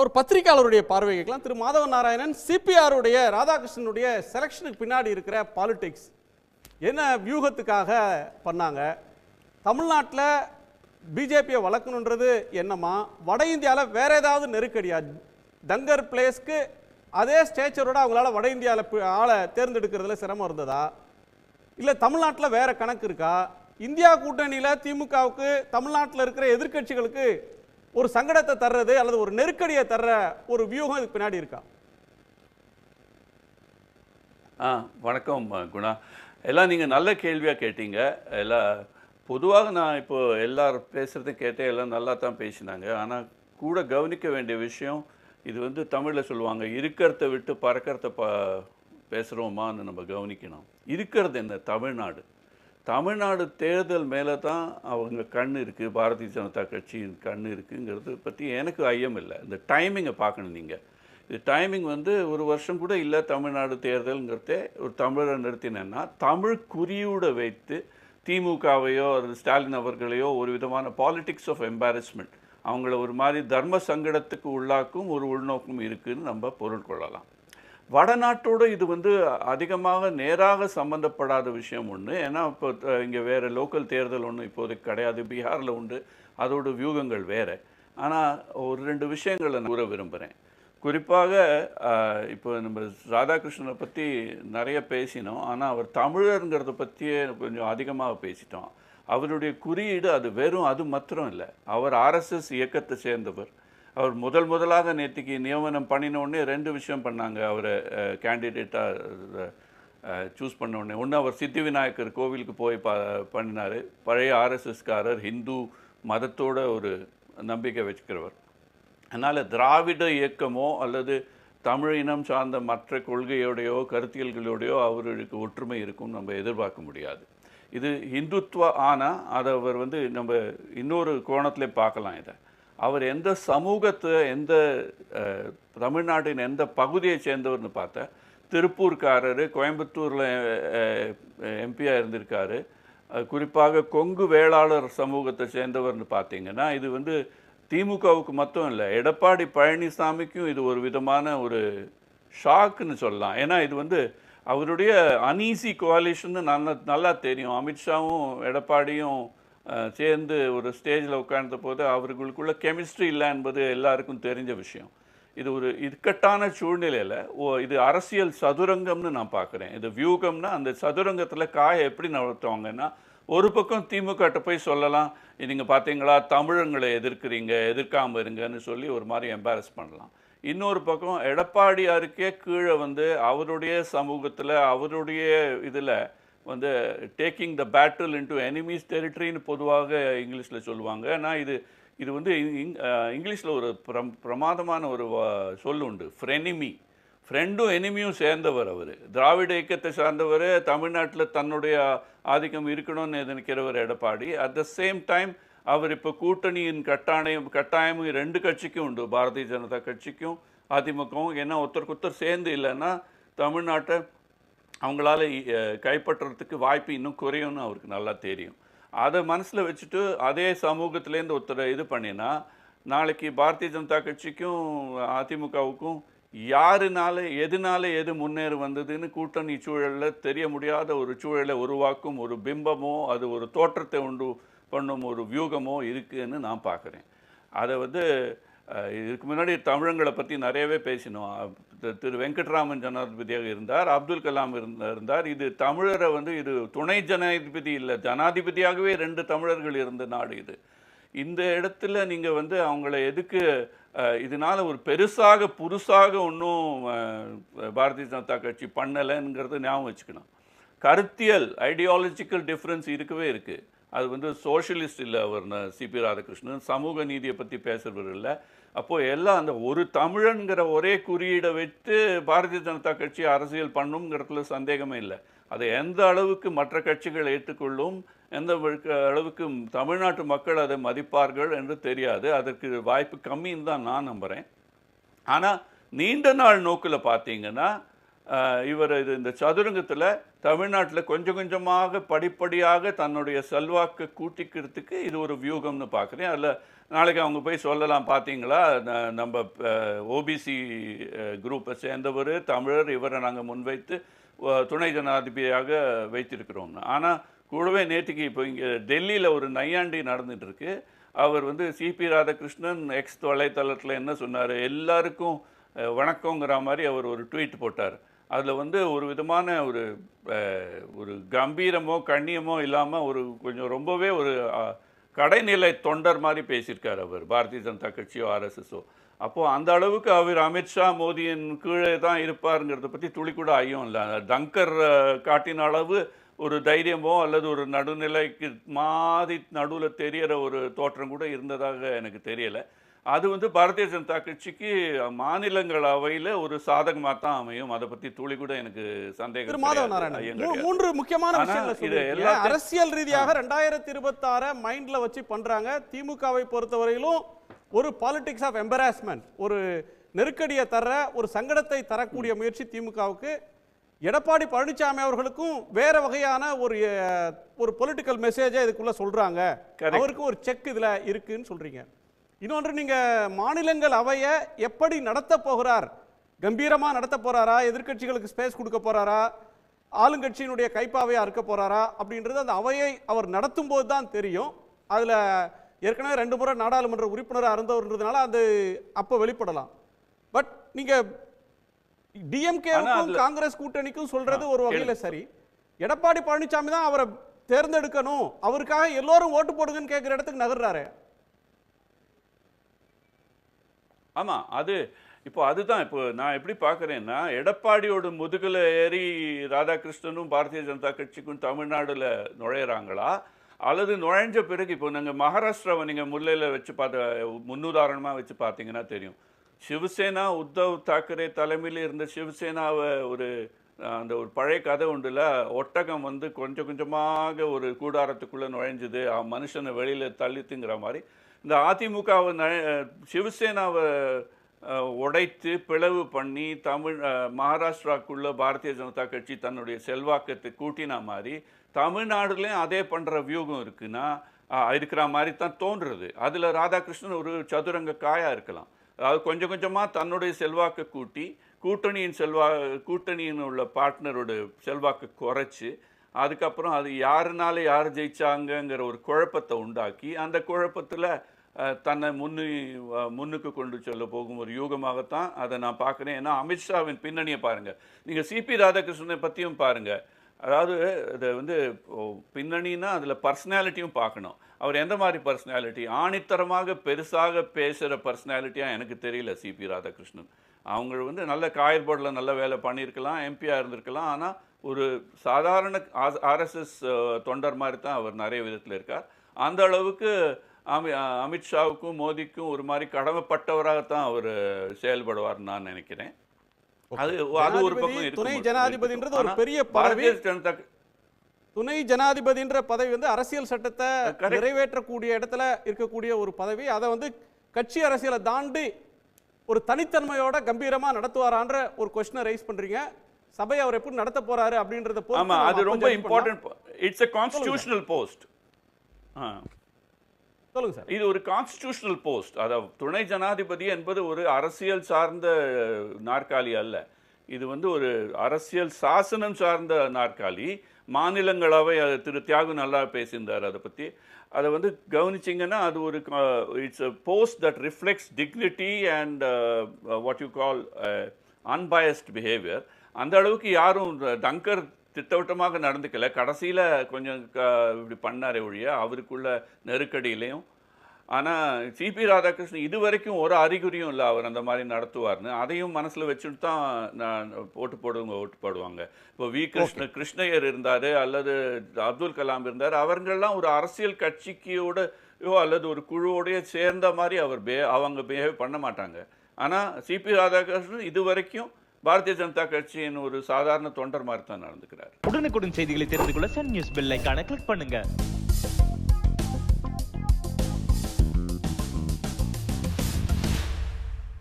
ஒரு பத்திரிகையாளருடைய பார்வை கேட்கலாம். திரு மாதவ நாராயணன் சிபிஆருடைய ராதாகிருஷ்ணனுடைய செலெக்ஷனுக்கு பின்னாடி இருக்கிற பாலிடிக்ஸ் என்ன வியூகத்துக்காக பண்ணாங்க? தமிழ்நாட்டில் பிஜேபியை வளர்க்கணுன்றது என்னமா வட இந்தியாவில் வேற ஏதாவது நெருக்கடியா? தங்கர் பிளேஸ்க்கு அதே ஸ்டேச்சரோட அவங்களால வட இந்தியாவில் ஆளை தேர்ந்தெடுக்கிறதுல சிரமம் இருந்ததா? இல்லை தமிழ்நாட்டில் வேற கணக்கு இருக்கா? இந்தியா கூட்டணியில் திமுகவுக்கு தமிழ்நாட்டில் இருக்கிற எதிர்க்கட்சிகளுக்கு ஒரு சங்கடத்தை தர்றது அல்லது ஒரு நெருக்கடியை தர்ற ஒரு வியூகம் இதுக்கு பின்னாடி இருக்கா? ஆ வணக்கம் குணா. எல்லாம் நீங்கள் நல்ல கேள்வியாக கேட்டீங்க. எல்லாம் பொதுவாக நான் இப்போ எல்லாரும் பேசுகிறதும் கேட்டேன் எல்லாம் நல்லா தான் பேசினாங்க. ஆனால் கூட கவனிக்க வேண்டிய விஷயம் இது வந்து தமிழில் சொல்லுவாங்க இருக்கிறத விட்டு பறக்கிறத ப பேசுகிறோமான்னு நம்ம கவனிக்கணும். இருக்கிறது என்ன? தமிழ்நாடு. தமிழ்நாடு தேர்தல் மேலே தான் அவங்க கண் இருக்குது பாரதிய ஜனதா கட்சியின் கண் இருக்குங்கிறத பற்றி எனக்கு ஐயம் இல்லை. இந்த டைமிங்கை பார்க்கணும் நீங்கள் இது டைமிங் வந்து ஒரு வருஷம் கூட இல்லை தமிழ்நாடு தேர்தலுங்கிறதே ஒரு தமிழரை நிறுத்தினேன்னா தமிழ் குறியூட வைத்து திமுகவையோ அல்லது ஸ்டாலின் அவர்களையோ ஒரு விதமான பாலிட்டிக்ஸ் ஆஃப் எம்பாரஸ்மெண்ட் அவங்கள ஒரு மாதிரி தர்ம சங்கடத்துக்கு உள்ளாக்கும் ஒரு உள்நோக்கம் இருக்குதுன்னு நம்ம பொருள் கொள்ளலாம். வடநாட்டோடு இது வந்து அதிகமாக நேராக சம்பந்தப்படாத விஷயம் ஒன்று ஏன்னா இப்போ இங்கே வேறு லோக்கல் தேர்தல் ஒன்று இப்போதைக்கு கிடையாது. பீகாரில் உண்டு. அதோட வியூகங்கள் வேறு. ஆனால் ஒரு ரெண்டு விஷயங்களை நான் கூற விரும்புகிறேன் குறிப்பாக இப்போ நம்ம ராதாகிருஷ்ணனை பற்றி நிறைய பேசினோம். ஆனால் அவர் தமிழருங்கிறத பற்றியே கொஞ்சம் அதிகமாக பேசிட்டோம். அவருடைய குறியீடு அது வெறும் அது மாத்திரம் இல்லை. அவர் ஆர்எஸ்எஸ் இயக்கத்தை சேர்ந்தவர். அவர் முதல் முதலாக நேற்றுக்கு நியமனம் பண்ணினோடனே ரெண்டு விஷயம் பண்ணாங்க. அவரை கேண்டிடேட்டாக சூஸ் பண்ண உடனே. ஒன்று அவர் சித்தி விநாயகர் கோவிலுக்கு போய் ப பண்ணினார். பழைய ஆர்எஸ்எஸ்காரர் ஹிந்து மதத்தோட ஒரு நம்பிக்கை வச்சுக்கிறவர். அதனால் திராவிட இயக்கமோ அல்லது தமிழ் இனம் சார்ந்த மற்ற கொள்கையோடையோ கருத்தியல்களோடையோ அவர்களுக்கு ஒற்றுமை இருக்கும் நம்ம எதிர்பார்க்க முடியாது. இது இந்துத்துவ ஆனால் அதை அவர் வந்து நம்ம இன்னொரு கோணத்தில் பார்க்கலாம் இதை. அவர் எந்த சமூகத்தை எந்த தமிழ்நாட்டின் எந்த பகுதியை சேர்ந்தவர்னு பார்த்தா திருப்பூர்காரர் கோயம்புத்தூரில் எம்பியாக இருந்திருக்காரு. குறிப்பாக கொங்கு வேளாளர் சமூகத்தை சேர்ந்தவர்னு பார்த்தீங்கன்னா இது வந்து திமுகவுக்கு மட்டும் இல்லை எடப்பாடி பழனிசாமிக்கும் இது ஒரு விதமான ஒரு ஷாக்குன்னு சொல்லலாம். ஏன்னா இது வந்து அவருடைய அனீசி குவாலிஷன்னு நல்லா நல்லா தெரியும். அமித்ஷாவும் எடப்பாடியும் சேர்ந்து ஒரு ஸ்டேஜில் உட்கார்ந்த போது அவர்களுக்குள்ள கெமிஸ்ட்ரி இல்லை என்பது எல்லாருக்கும் தெரிஞ்ச விஷயம். இது ஒரு இக்கட்டான சூழ்நிலையில் ஓ இது அரசியல் சதுரங்கம்னு நான் பார்க்குறேன் இது வியூகம்னா அந்த சதுரங்கத்தில் காயை எப்படி நகர்த்துவாங்கன்னா ஒரு பக்கம் திமுகட்ட போய் சொல்லலாம் நீங்கள் பார்த்தீங்களா தமிழங்களை எதிர்க்கிறீங்க எதிர்க்காமல் இருங்கன்னு சொல்லி ஒரு மாதிரி எம்பாரஸ் பண்ணலாம். இன்னொரு பக்கம் எடப்பாடியாருக்கே கீழே வந்து அவருடைய சமூகத்தில் அவருடைய இதில் வந்து taking the battle into enemies டெரிட்டரின்னு பொதுவாக இங்கிலீஷில் சொல்லுவாங்க. ஆனால் இது இது வந்து இங்கிலீஷில் ஒரு பிரம் பிரமாதமான ஒரு சொல் உண்டு. ஃப்ரெனிமி ஃப்ரெண்டும் எனிமியும் சேர்ந்தவர் அவர். திராவிட இயக்கத்தை சார்ந்தவர் தமிழ்நாட்டில் தன்னுடைய ஆதிக்கம் இருக்கணும்னு நினைக்கிறவர் Edappadi. At the same time அவர் இப்போ கூட்டணியின் கட்டாயம் கட்டாயமும் ரெண்டு கட்சிக்கும் உண்டு. பாரதிய ஜனதா கட்சிக்கும் அதிமுகவும். ஏன்னா ஒருத்தருக்கு ஒருத்தர் சேர்ந்து இல்லைன்னா தமிழ்நாட்டை அவங்களால கைப்பற்றுறதுக்கு வாய்ப்பு இன்னும் குறையும்னு அவருக்கு நல்லா தெரியும். அதை மனசில் வச்சுட்டு அதே சமூகத்துலேருந்து ஒருத்தரை இது பண்ணினா நாளைக்கு பாரதிய ஜனதா கட்சிக்கும் அதிமுகவுக்கும் யாருனால எதுனால எது முன்னேறி வந்ததுன்னு கூட்டணி சூழலில் தெரிய முடியாத ஒரு சூழலை உருவாக்கும் ஒரு பிம்பமோ அது ஒரு தோற்றத்தை உண்டு பண்ணும் ஒரு வியூகமோ இருக்குதுன்னு நான் பார்க்குறேன் அதை வந்து இதுக்கு முன்னாடி தமிழங்களை பற்றி நிறையவே பேசினோம். திரு- வெங்கட்ராமன் ஜனாதிபதியாக இருந்தார் அப்துல் கலாம் இருந்த இருந்தார். இது தமிழரை வந்து இது துணை ஜனாதிபதி இல்லை ஜனாதிபதியாகவே ரெண்டு தமிழர்கள் இருந்த நாடு இது. இந்த இடத்துல நீங்கள் வந்து அவங்கள எதுக்கு இதனால் இதனால ஒரு பெருசாக புதுசாக ஒன்றும் பாரதிய ஜனதா கட்சி பண்ணலைங்கிறத ஞாபகம் வச்சுக்கணும். கருத்தியல் ஐடியாலஜிக்கல் டிஃப்ரென்ஸ் இருக்கவே இருக்குது அது வந்து சோஷியலிஸ்ட் இல்லை அவர் சிபி ராதாகிருஷ்ணன். சமூக நீதியை பற்றி பேசுகிறவர் இல்லை. அப்போது எல்லாம் அந்த ஒரு தமிழன்கிற ஒரே குறியீடை வைத்து பாரதிய ஜனதா கட்சி அரசியல் பண்ணுங்கிறதுல சந்தேகமே இல்லை. அதை எந்த அளவுக்கு மற்ற கட்சிகள் ஏற்றுக்கொள்ளும் எந்த அளவுக்கு தமிழ்நாட்டு மக்கள் அதை மதிப்பார்கள் என்று தெரியாது. அதற்கு வாய்ப்பு கம்மின்னு தான் நான் நம்புகிறேன் ஆனால் நீண்ட நாள் நோக்கில் பார்த்தீங்கன்னா இவர் இது இந்த சதுரங்கத்தில் தமிழ்நாட்டில் கொஞ்சம் கொஞ்சமாக படிப்படியாக தன்னுடைய செல்வாக்கு கூட்டிக்கிறதுக்கு இது ஒரு வியூகம்னு பார்க்குறேன் அதில் நாளைக்கு அவங்க போய் சொல்லலாம் பார்த்தீங்களா ந- நம்ம ஓபிசி குரூப்பை சேர்ந்தவர் தமிழர் இவரை நாங்கள் முன்வைத்து துணை ஜனாதிபதியாக வைத்திருக்கிறோம்னு ஆனால் கூடவே நேற்றுக்கு இப்போ இங்கே டெல்லியில் ஒரு நையாண்டி நடந்துகிட்ருக்கு அவர் வந்து சிபி ராதாகிருஷ்ணன் எக்ஸ் வலைத்தளத்தில் என்ன சொன்னார்? எல்லாருக்கும் வணக்கங்கிற மாதிரி அவர் ஒரு ட்வீட் போட்டார். அதில் வந்து ஒரு விதமான ஒரு ஒரு கம்பீரமோ கண்ணியமோ இல்லாமல் ஒரு கொஞ்சம் ரொம்பவே ஒரு கடைநிலை தொண்டர் மாதிரி பேசியிருக்கார் அவர் பாரதிய ஜனதா கட்சியோ ஆர்எஸ்எஸோ அப்போது அந்த அளவுக்கு அவர் அமித்ஷா மோடியின் கீழே தான் இருப்பாருங்கிறத பற்றி துளி கூட ஐயம் இல்லை. டங்கர் காட்டின அளவு ஒரு தைரியமோ அல்லது ஒரு நடுநிலைக்கு மாதிரி நடுவில் தெரியற ஒரு தோற்றம் கூட இருந்ததாக எனக்கு தெரியலை. அது வந்து பாரதிய ஜனதா கட்சிக்கு மாநிலங்களவையில் ஒரு சாதகமாக தான் அமையும். அதை பற்றி துளி கூட எனக்கு சந்தேகம். மூன்று முக்கியமான விஷயங்களை அரசியல் ரீதியாக ரெண்டாயிரத்தி இருபத்தாற மைண்ட்ல வச்சு பண்றாங்க. திமுகவை பொறுத்தவரையிலும் ஒரு பாலிடிக்ஸ் ஆஃப் எம்பராஸ்மெண்ட் ஒரு நெருக்கடியை தர ஒரு சங்கடத்தை தரக்கூடிய முயற்சி திமுகவுக்கு. எடப்பாடி பழனிசாமி அவர்களுக்கும் வேற வகையான ஒரு ஒரு பொலிட்டிக்கல் மெசேஜை இதுக்குள்ள சொல்றாங்க. அவருக்கும் ஒரு செக் இதுல இருக்குன்னு சொல்றீங்க. இன்னொன்று நீங்க மாநிலங்கள் அவைய எப்படி நடத்த போகிறார்? கம்பீரமா நடத்த போறாரா? எதிர்க்கட்சிகளுக்கு ஸ்பேஸ் கொடுக்க போறாரா? ஆளுங்கட்சியினுடைய கைப்பாவையா இருக்க போறாரா? அப்படின்றது அந்த அவையை அவர் நடத்தும் போது தான் தெரியும். அதுல ஏற்கனவே ரெண்டு முறை நாடாளுமன்ற உறுப்பினராக இருந்தவர்ன்றதுனால அது அப்போ வெளிப்படலாம். பட் நீங்க ஆனா டிஎம்கேவுக்கும் காங்கிரஸ் கூட்டணிக்கும் சொல்றது ஒரு வகையில. சரி. எடப்பாடி பழனிசாமி தான் அவரை தேர்ந்தெடுக்கணும். அவருக்காக எல்லோரும் ஓட்டு போடுங்கன்னு கேட்குற இடத்துக்கு நகர்றாரு. ஆமாம் அது இப்போ அதுதான் இப்போ நான் எப்படி பார்க்குறேன்னா எடப்பாடியோட முதுகில் ஏறி ராதாகிருஷ்ணனும் பாரதிய ஜனதா கட்சிக்கும் தமிழ்நாடில் நுழையிறாங்களா? அல்லது நுழைஞ்ச பிறகு இப்போ நாங்கள் மகாராஷ்டிராவை நீங்கள் முல்லையில் வச்சு பார்த்த முன்னுதாரணமாக வச்சு பார்த்தீங்கன்னா தெரியும். சிவசேனா உத்தவ் தாக்கரே தலைமையில் இருந்த சிவசேனாவை ஒரு அந்த ஒரு பழைய கதை உண்டுல ஒட்டகம் வந்து கொஞ்சம் கொஞ்சமாக ஒரு கூடாரத்துக்குள்ளே நுழைஞ்சுது. மனுஷனை வெளியில் தள்ளித்துங்கிற மாதிரி இந்த அதிமுகவை ந- சிவசேனாவை உடைத்து பிளவு பண்ணி தமிழ் மகாராஷ்டிராக்குள்ளே பாரதிய ஜனதா கட்சி தன்னுடைய செல்வாக்கத்தை கூட்டினா மாதிரி தமிழ்நாடுலேயும் அதே பண்ணுற வியூகம் இருக்குன்னா இருக்கிற மாதிரி தான் தோன்றுறது. அதில் ராதாகிருஷ்ணன் ஒரு சதுரங்க காயாக இருக்கலாம். அதாவது கொஞ்சம் கொஞ்சமாக தன்னுடைய செல்வாக்கை கூட்டி கூட்டணியின் செல்வா கூட்டணியின் உள்ள பார்ட்னரோட செல்வாக்கை குறைச்சி அதுக்கப்புறம் அது யாருனால யார் ஜெயிச்சாங்கங்கிற ஒரு குழப்பத்தை உண்டாக்கி அந்த குழப்பத்தில் தன்னை முன்னு முன்னுக்கு கொண்டு செல்ல போகும் ஒரு யூகமாகத்தான் அதை நான் பார்க்குறேன். ஏன்னா அமித்ஷாவின் பின்னணியை பாருங்கள் நீங்கள் சிபி ராதாகிருஷ்ணனை பற்றியும் பாருங்கள் அதாவது இது வந்து பின்னணின்னா அதில் பர்சனாலிட்டியும் பார்க்கணும். அவர் எந்த மாதிரி பர்சனாலிட்டி ஆணித்தரமாக பெருசாக பேசுகிற பர்சனாலிட்டியாக எனக்கு தெரியல சிபி ராதாகிருஷ்ணன். அவங்க வந்து நல்ல காயர்போர்டில் நல்ல வேலை பண்ணியிருக்கலாம் எம்பியாக இருந்திருக்கலாம். ஆனால் ஒரு சாதாரண ஆர்எஸ்எஸ் தொண்டர் மாதிரி தான் அவர் நிறைய விதத்தில் இருக்கார். அந்த அளவுக்கு அமி அமித்ஷாவுக்கும் மோடிக்கும் ஒரு மாதிரி கடமைப்பட்டவராகத்தான் அவர் செயல்படுவார் நான் நினைக்கிறேன். அது அது ஒரு ஜனாதிபதி, பக்கம் துணை ஜனாதிபதின்றது ஒரு பெரிய பதவி. பாரதிய ஜனதா துணை ஜனாதிபதின்ற பதவி வந்து அரசியல் சட்டத்தை. நிறைவேற்றக்கூடிய இடத்துல இருக்கக்கூடிய ஒரு பதவி. அதை வந்து கட்சி அரசியலை தாண்டி ஒரு தனித்தன்மையோட கம்பீரமா நடத்துவாரான்ற ஒரு கொஸ்டினை ரைஸ் பண்றீங்க. சபை அவர் எப்படி நடத்த போறாரு அப்படின்றத ஆமா அது ரொம்ப. Important it's a constitutional post சொல்லுங்க சார். இது ஒரு கான்ஸ்டிடியூஷனல் போஸ்ட் அதாவது துணை ஜனாதிபதி என்பது ஒரு அரசியல் சார்ந்த நாற்காலி அல்ல. இது வந்து ஒரு அரசியல் சாசனம் சார்ந்த நாற்காலி. மாநிலங்களவை அது திரு தியாகு நல்லா பேசியிருந்தார் அதை பற்றி அதை வந்து கவனிச்சிங்கன்னா அது ஒரு it's a post that reflects dignity and what you call unbiased behaviour அந்த அளவுக்கு யாரும் டங்கர் திட்டவட்டமாக நடந்துக்கல. கடைசியில் கொஞ்சம் க இப்படி பண்ணாரே ஒழிய அவருக்குள்ள நெருக்கடியிலையும். ஆனால் சிபி ராதாகிருஷ்ணன் இது வரைக்கும் ஒரு அறிகுறியும் இல்லை அவர் அந்த மாதிரி நடத்துவார்னு. அதையும் மனசில் வச்சுட்டு தான் நான் ஓட்டு போடுவங்க ஓட்டு போடுவாங்க. இப்போ வி. கிருஷ்ண கிருஷ்ணய்யர் இருந்தார் அல்லது அப்துல் கலாம் இருந்தார் அவர்கள்லாம் ஒரு அரசியல் கட்சிக்கையோட யோ அல்லது ஒரு குழுவோடய சேர்ந்த மாதிரி அவர் பே அவங்க பிஹேவ் பண்ண மாட்டாங்க. ஆனால் சிபி ராதாகிருஷ்ணன் இது வரைக்கும் பாரதிய ஜனதா கட்சியின் ஒரு சாதாரண தொண்டர் மாதிரி தான் நடந்துக்கிறார். உடனுக்குடன் செய்திகளை தெரிந்து கொள்ள சன் நியூஸ் பெல் ஐக்கான கிளிக் பண்ணுங்க.